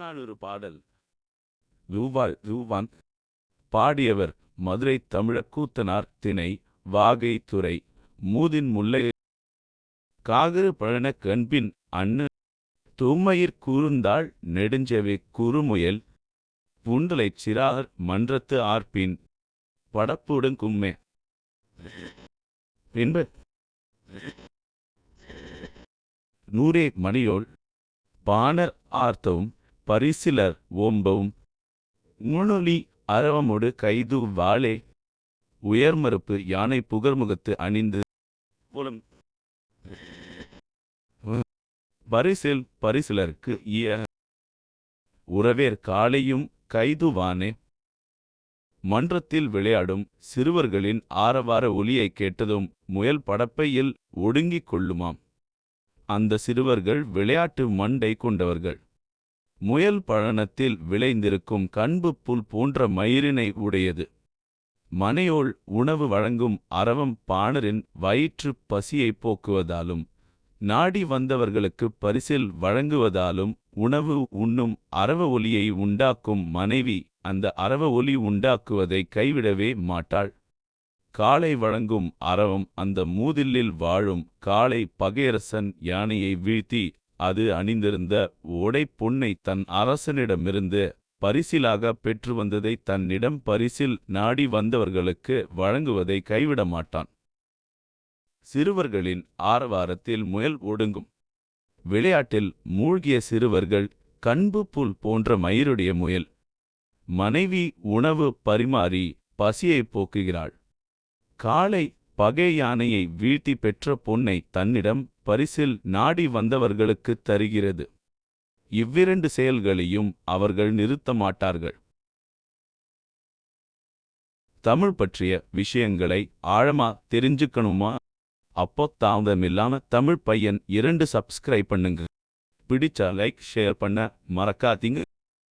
புறநானூறு பாடல். ரூபாய் ரூவான் பாடியவர் மதுரை தமிழக் கூத்தனார் திணை வாகை துறை மூதின் முல்லை காகரு பழன கண்பின் அண்ணு தூமயிர் கூறுந்தாள் நெடுஞ்செவி குறுமுயல் புண்டலைச் சிறார் மன்றத்து ஆர்ப்பின் படப்புடன் கும்மே. பின்பு நூரே மணியோள் பாணர் ஆர்த்தவும் பரிசிலர் ஓம்பவும் முனொலி அரவமொடு கைது வாளே. உயர்மறுப்பு யானை புகர்முகத்து அணிந்து. புலம். பரிசில் பரிசிலருக்கு இய உறவேர் காலையும் கைதுவானே மன்றத்தில் விளையாடும் சிறுவர்களின் ஆரவார ஒலியை கேட்டதும் முயல் படப்பையில் ஒடுங்கிக் கொள்ளுமாம். அந்த சிறுவர்கள் விளையாட்டு மண்டை கொண்டவர்கள். முயல் பழனத்தில் விளைந்திருக்கும் கண்பு புல் போன்ற மயிரினை உடையது. மனையோள் உணவு வழங்கும் அரவம் பாணரின் வயிற்று பசியைப் போக்குவதாலும் நாடி வந்தவர்களுக்கு பரிசில் வழங்குவதாலும் உணவு உண்ணும் அரவ ஒலியை உண்டாக்கும் மனைவி அந்த அரவ ஒலி உண்டாக்குவதை கைவிடவே மாட்டாள். காளை வழங்கும் அரவம் அந்த மூதில்லில் வாழும் காளை பகையரசன் யானையை வீழ்த்தி அது அணிந்திருந்த ஓடை பொன்னை தன் அரசனிடமிருந்து பரிசிலாக பெற்று வந்ததை தன்னிடம் பரிசில் நாடி வந்தவர்களுக்கு வழங்குவதை கைவிட மாட்டான் சிறுவர்களின் ஆரவாரத்தில் முயல் ஒடுங்கும். விளையாட்டில் மூழ்கிய சிறுவர்கள் கண்பு புல் போன்ற மயிருடைய முயல். மனைவி உணவு பரிமாறி பசியைப் போக்குகிறாள். காலை பகை யானையை வீழ்த்தி பெற்ற பொன்னை தன்னிடம் பரிசில் நாடி வந்தவர்களுக்கு தருகிறது. இவ்விரண்டு செயல்களையும் அவர்கள் நிறுத்த மாட்டார்கள் தமிழ் பற்றிய விஷயங்களை ஆழமா தெரிஞ்சுக்கணுமா? அப்போ தாமதமில்லாம தமிழ் பையன் இரண்டு சப்ஸ்கிரைப் பண்ணுங்க. பிடிச்சா லைக் ஷேர் பண்ண மறக்காதீங்க.